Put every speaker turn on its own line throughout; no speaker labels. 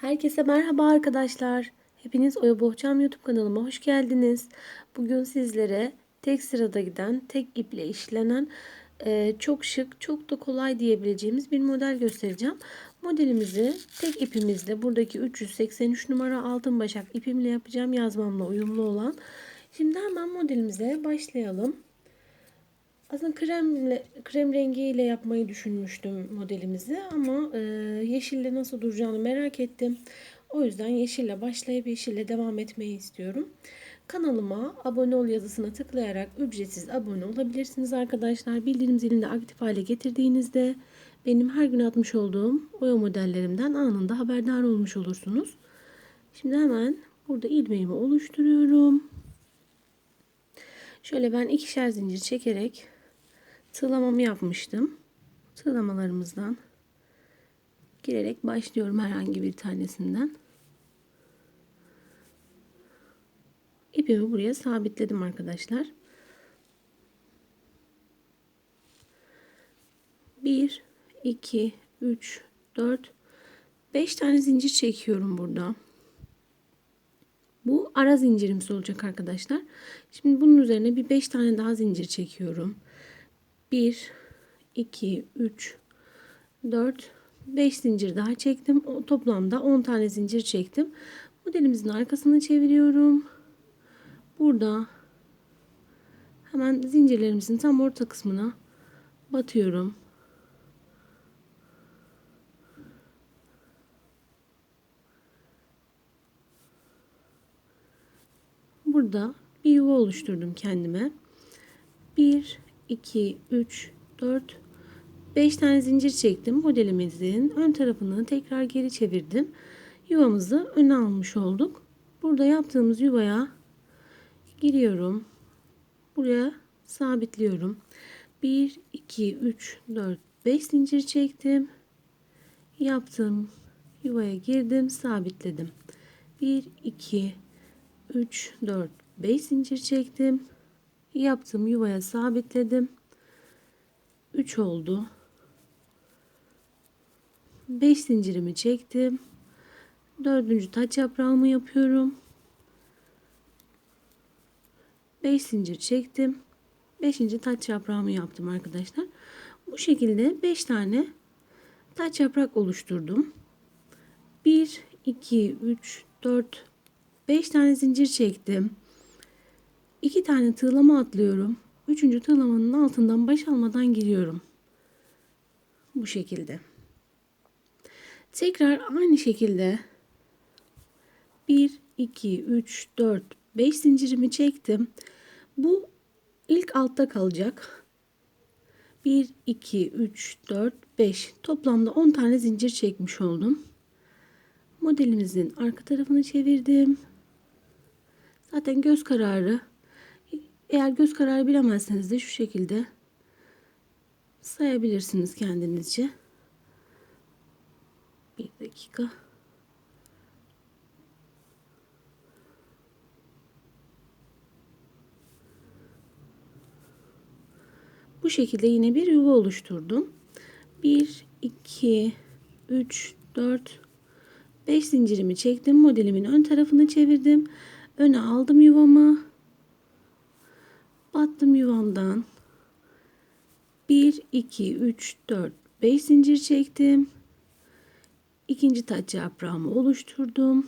Herkese merhaba arkadaşlar. Hepiniz Oya Bohçam YouTube kanalıma hoş geldiniz. Bugün sizlere tek sırada giden, tek iple işlenen, e, çok şık, çok da kolay diyebileceğimiz bir model göstereceğim. Modelimizi tek ipimizle, buradaki 383 numara altın başak ipimle yapacağım. Yazmamla uyumlu olan. Şimdi hemen modelimize başlayalım. Aslında kremle, krem rengiyle yapmayı düşünmüştüm modelimizi ama e, yeşille nasıl duracağını merak ettim. O yüzden yeşille başlayıp yeşille devam etmeyi istiyorum. Kanalıma abone ol yazısına tıklayarak ücretsiz abone olabilirsiniz arkadaşlar. Bildirim zilini de aktif hale getirdiğinizde benim her gün atmış olduğum boya modellerimden anında haberdar olmuş olursunuz. Şimdi hemen burada ilmeğimi oluşturuyorum. Şöyle ben ikişer zincir çekerek tığlamamı yapmıştım. Tığlamalarımızdan girerek başlıyorum herhangi bir tanesinden. İpimi buraya sabitledim arkadaşlar. Bir, iki, üç, dört, beş tane zincir çekiyorum burada. Bu ara zincirimiz olacak arkadaşlar. Şimdi bunun üzerine bir 5 tane daha zincir çekiyorum. 1 2 3 4 5 zincir daha çektim. O, toplamda 10 tane zincir çektim. Modelimizin arkasını çeviriyorum. Burada hemen zincirlerimizin tam orta kısmına batıyorum. Burada bir yuva oluşturdum kendime. 1, 2, 3, 4, 5 tane zincir çektim. Modelimizin ön tarafını tekrar geri çevirdim. Yuvamızı öne almış olduk. Burada yaptığımız yuvaya giriyorum. Buraya sabitliyorum. 1, 2, 3, 4, 5 zincir çektim. Yaptım. Yuvaya girdim. Sabitledim. 1, 2, 3, 4, 5 zincir çektim. Yaptım yuvaya sabitledim. 3 oldu. 5 zincirimi çektim. Dördüncü taç yaprağımı yapıyorum. 5 zincir çektim. 5. taç yaprağımı yaptım arkadaşlar. Bu şekilde 5 tane taç yaprak oluşturdum. 1, 2, 3, 4, 5 tane zincir çektim. 2 tane tığlama atlıyorum. 3. tığlamanın altından baş almadan giriyorum. Bu şekilde. Tekrar aynı şekilde 1 2 3 4 5 zincirimi çektim. Bu ilk altta kalacak. 1 2 3 4 5 toplamda 10 tane zincir çekmiş oldum. Modelimizin arka tarafını çevirdim. Zaten göz kararı eğer göz kararı bilemezseniz de şu şekilde sayabilirsiniz kendinizce. Bir dakika. Bu şekilde yine bir yuva oluşturdum. 1, 2, 3, 4, 5 zincirimi çektim. Modelimin ön tarafını çevirdim. Öne aldım yuvamı. Battım yuvamdan. 1, 2, 3, 4, 5 zincir çektim. İkinci taç yaprağımı oluşturdum.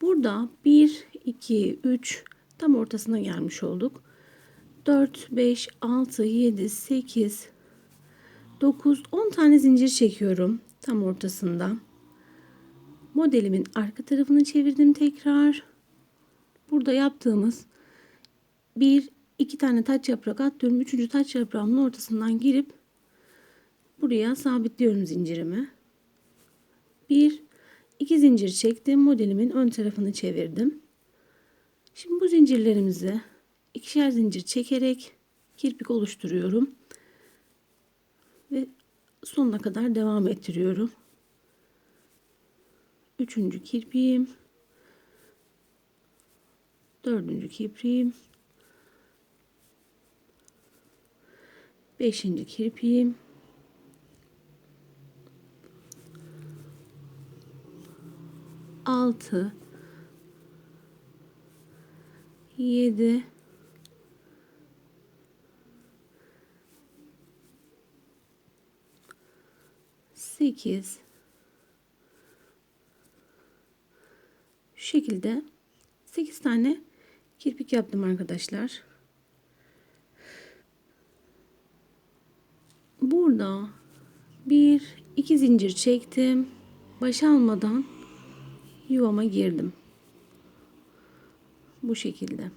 Burada 1, 2, 3 tam ortasına gelmiş olduk. 4, 5, 6, 7, 8, 9, 10 tane zincir çekiyorum tam ortasında. Modelimin arka tarafını çevirdim tekrar. Burada yaptığımız bir iki tane taç yaprak atlıyorum. Üçüncü taç yaprağımın ortasından girip buraya sabitliyorum zincirimi. Bir iki zincir çektim. Modelimin ön tarafını çevirdim. Şimdi bu zincirlerimizi ikişer zincir çekerek kirpik oluşturuyorum. Ve sonuna kadar devam ettiriyorum. Üçüncü kirpiğim. Dördüncü kirpiğim. Beşinci kirpiğim. 6 7 8 Şu şekilde 8 tane kirpik yaptım arkadaşlar. Burada bir iki zincir çektim. Baş almadan yuvama girdim. Bu şekilde.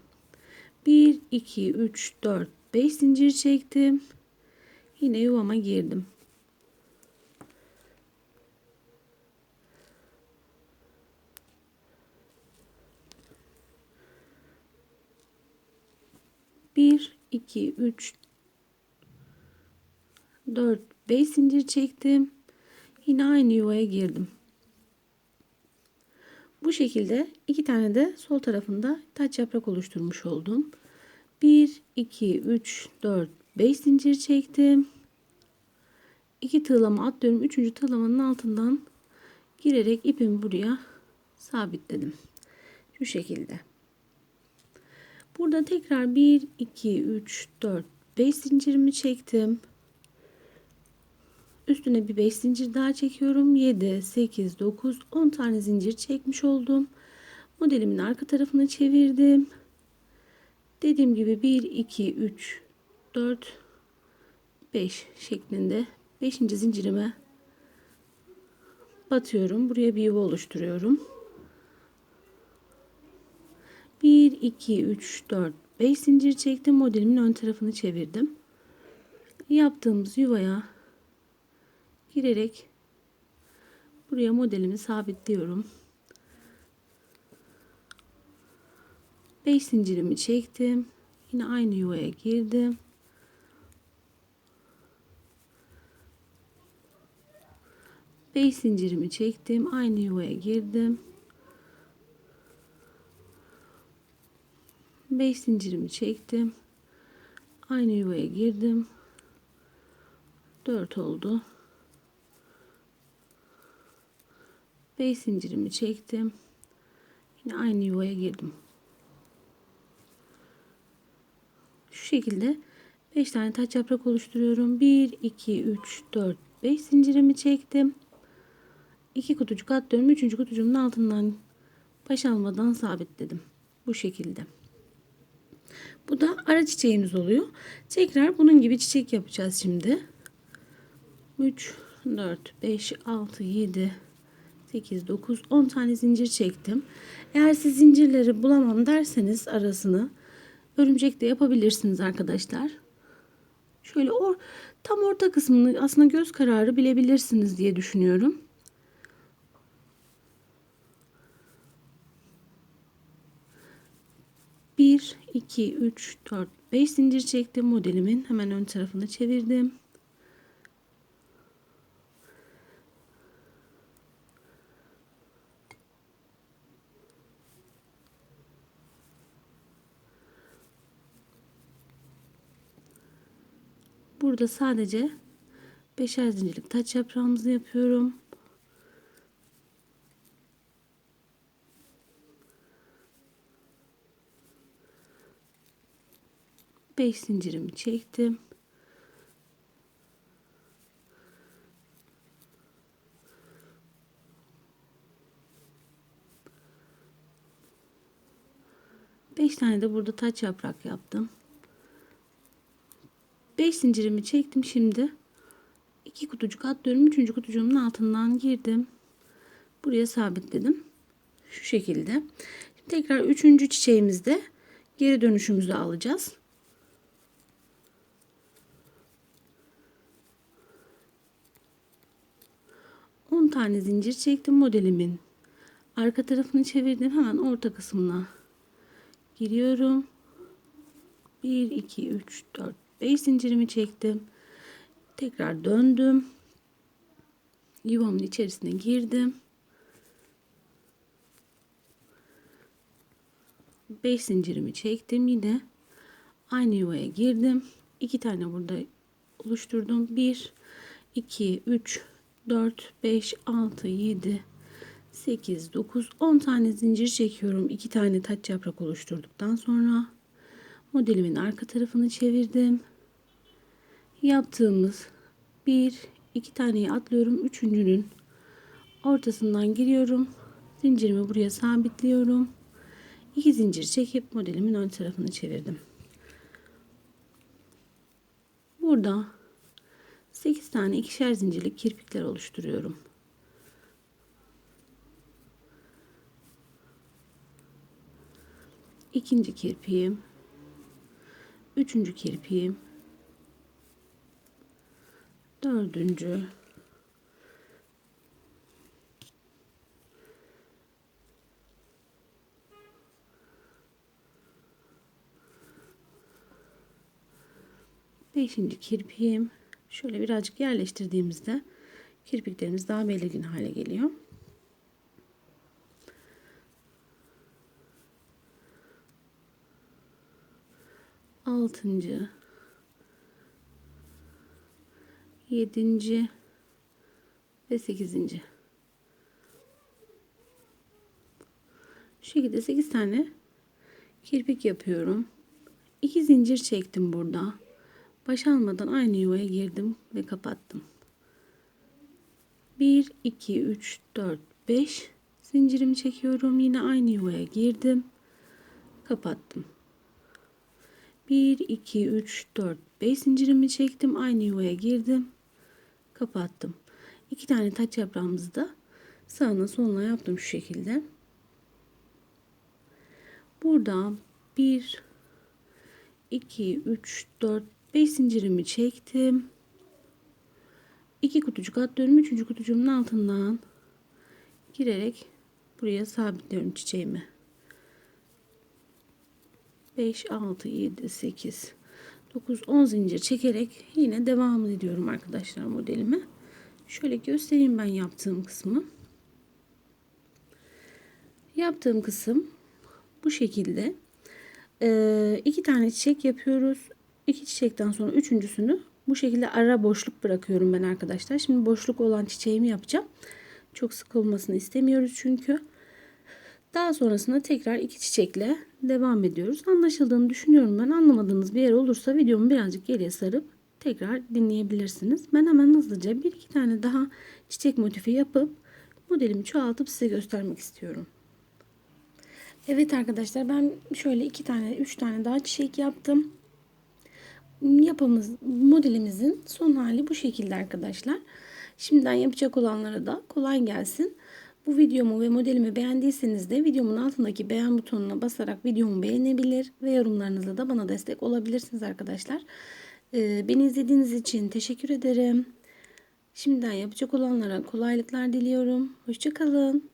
1 2 3 4 5 zincir çektim. Yine yuvama girdim. Bir, iki, üç, dört, beş zincir çektim. Yine aynı yuvaya girdim. Bu şekilde iki tane de sol tarafında taç yaprak oluşturmuş oldum. 1, 2, 3, 4, 5 zincir çektim. 2 tığlama atlıyorum. 3. tığlamanın altından girerek ipimi buraya sabitledim. Şu şekilde. Burada tekrar 1, 2, 3, 4, 5 zincirimi çektim. Üstüne bir 5 zincir daha çekiyorum. 7, 8, 9, 10 tane zincir çekmiş oldum. Modelimin arka tarafını çevirdim. Dediğim gibi 1, 2, 3, 4, 5 şeklinde 5. zincirime batıyorum. Buraya bir yuva oluşturuyorum. 1, 2, 3, 4, 5 zincir çektim. Modelimin ön tarafını çevirdim. Yaptığımız yuvaya girerek buraya modelimi sabitliyorum. 5 zincirimi çektim. Yine aynı yuvaya girdim. Beş zincirimi çektim. Aynı yuvaya girdim. 5 zincirimi çektim. Aynı yuvaya girdim. 4 oldu. 5 zincirimi çektim. Yine aynı yuvaya girdim. Şu şekilde 5 tane taç yaprak oluşturuyorum. 1 2 3 4 5 zincirimi çektim. 2 kutucuk atlıyorum. 3. kutucuğumun altından baş almadan sabitledim. Bu şekilde. Bu da ara çiçeğimiz oluyor. Tekrar bunun gibi çiçek yapacağız şimdi. 3, 4, 5, 6, 7, 8, 9, 10 tane zincir çektim. Eğer siz zincirleri bulamam derseniz arasını örümcek de yapabilirsiniz arkadaşlar. Şöyle or, tam orta kısmını aslında göz kararı bilebilirsiniz diye düşünüyorum. 1, 2, 3, 4, 5 zincir çektim. Modelimin hemen ön tarafını çevirdim. Burada sadece beşer zincirlik taç yaprağımızı yapıyorum. 5 zincirimi çektim. Beş tane de burada taç yaprak yaptım. Beş zincirimi çektim şimdi. iki kutucuk atlıyorum. Üçüncü kutucuğumun altından girdim. Buraya sabitledim. Şu şekilde. Şimdi tekrar üçüncü çiçeğimizde geri dönüşümüzü alacağız. 10 tane zincir çektim modelimin. Arka tarafını çevirdim. Hemen orta kısmına giriyorum. 1 2 3 4 5 zincirimi çektim. Tekrar döndüm. Yuvamın içerisine girdim. 5 zincirimi çektim yine aynı yuvaya girdim. 2 tane burada oluşturdum. 1 2 3 4, 5, 6, 7, 8, 9, 10 tane zincir çekiyorum. 2 tane taç yaprak oluşturduktan sonra modelimin arka tarafını çevirdim. Yaptığımız 1, 2 taneyi atlıyorum. Üçüncünün ortasından giriyorum. Zincirimi buraya sabitliyorum. 2 zincir çekip modelimin ön tarafını çevirdim. Burada 8 tane ikişer zincirlik kirpikler oluşturuyorum. ikinci kirpiğim, üçüncü kirpiğim, dördüncü, beşinci kirpiğim. Şöyle birazcık yerleştirdiğimizde kirpiklerimiz daha belirgin hale geliyor. Altıncı, yedinci ve sekizinci. Şu şekilde sekiz tane kirpik yapıyorum. İki zincir çektim burada. Baş almadan aynı yuvaya girdim ve kapattım. 1, 2, 3, 4, 5 zincirimi çekiyorum. Yine aynı yuvaya girdim. Kapattım. 1, 2, 3, 4, 5 zincirimi çektim. Aynı yuvaya girdim. Kapattım. 2 tane taç yaprağımızı da sağına soluna yaptım şu şekilde. Burada 1, 2, 3, 4, 5 zincirimi çektim. 2 kutucuk atlıyorum. 3. kutucuğumun altından girerek buraya sabitliyorum çiçeğimi. 5, 6, 7, 8, 9, 10 zincir çekerek yine devam ediyorum arkadaşlar modelime. Şöyle göstereyim ben yaptığım kısmı. Yaptığım kısım bu şekilde. Ee, iki tane çiçek yapıyoruz. İki çiçekten sonra üçüncüsünü bu şekilde ara boşluk bırakıyorum ben arkadaşlar. Şimdi boşluk olan çiçeğimi yapacağım. Çok sık olmasını istemiyoruz çünkü. Daha sonrasında tekrar iki çiçekle devam ediyoruz. Anlaşıldığını düşünüyorum ben. Anlamadığınız bir yer olursa videomu birazcık geriye sarıp tekrar dinleyebilirsiniz. Ben hemen hızlıca bir iki tane daha çiçek motifi yapıp modelimi çoğaltıp size göstermek istiyorum. Evet arkadaşlar ben şöyle iki tane üç tane daha çiçek yaptım. Yapımız modelimizin son hali bu şekilde arkadaşlar. Şimdiden yapacak olanlara da kolay gelsin. Bu videomu ve modelimi beğendiyseniz de videomun altındaki beğen butonuna basarak videomu beğenebilir ve yorumlarınızla da bana destek olabilirsiniz arkadaşlar. Ee, beni izlediğiniz için teşekkür ederim. Şimdiden yapacak olanlara kolaylıklar diliyorum. Hoşçakalın.